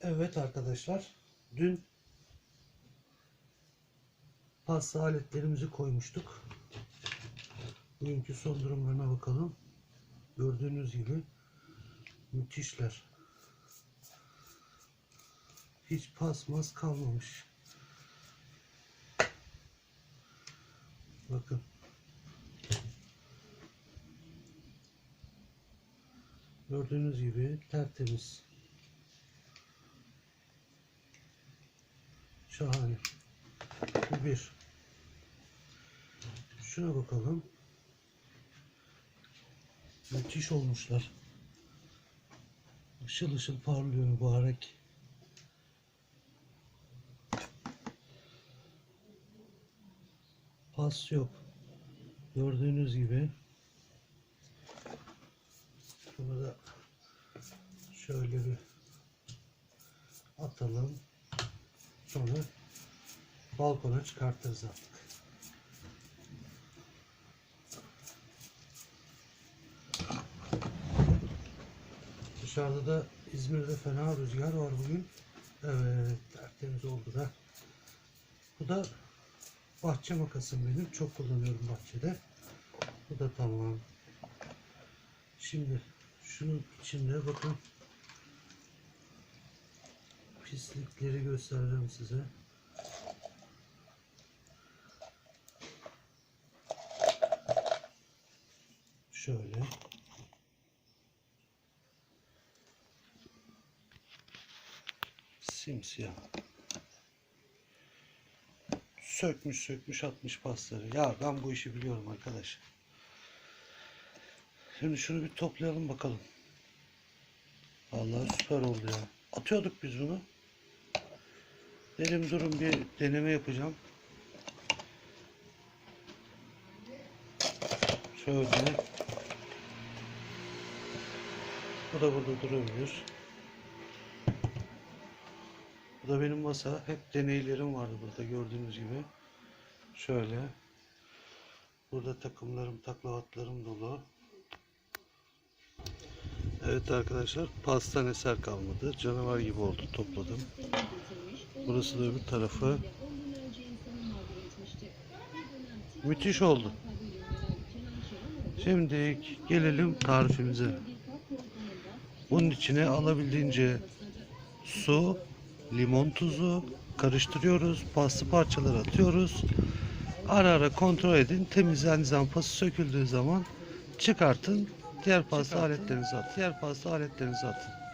Evet arkadaşlar, dün pasta aletlerimizi koymuştuk. Bugünkü son durumlarına bakalım. Gördüğünüz gibi müthişler. Hiç pasmas kalmamış. Bakın. Gördüğünüz gibi tertemiz. Şahane. Bu bir. Şuna bakalım. Müthiş olmuşlar. Işıl ışıl parlıyor mübarek. Pas yok. Gördüğünüz gibi. Şunu da şöyle bir atalım. Sonra balkona çıkartırız artık. Dışarıda da İzmir'de fena rüzgar var bugün. Evet, tertemiz oldu da. Bu da bahçe makasım benim. Çok kullanıyorum bahçede. Bu da tamam. Şimdi şunun içinde bakın pislikleri göstereceğim size. Şöyle. Simsiyah. Sökmüş sökmüş atmış pasları. Ya ben bu işi biliyorum arkadaş. Şimdi şunu bir toplayalım bakalım. Vallahi süper oldu ya. Atıyorduk biz bunu. Dedim durun bir deneme yapacağım. Şöyle. Bu da burada durabilir. Bu da benim masa. Hep deneylerim vardı burada gördüğünüz gibi. Şöyle. Burada takımlarım, taklavatlarım dolu. Evet arkadaşlar pastan eser kalmadı. Canavar gibi oldu topladım. Burası da öbür tarafı. Müthiş oldu. Şimdi gelelim tarifimize. Bunun içine alabildiğince su, limon tuzu karıştırıyoruz. Paslı parçaları atıyoruz. Ara ara kontrol edin. Temizlendiği zaman pası söküldüğü zaman çıkartın. Diğer pasta aletlerinizi atın. Diğer pasta aletlerinizi atın.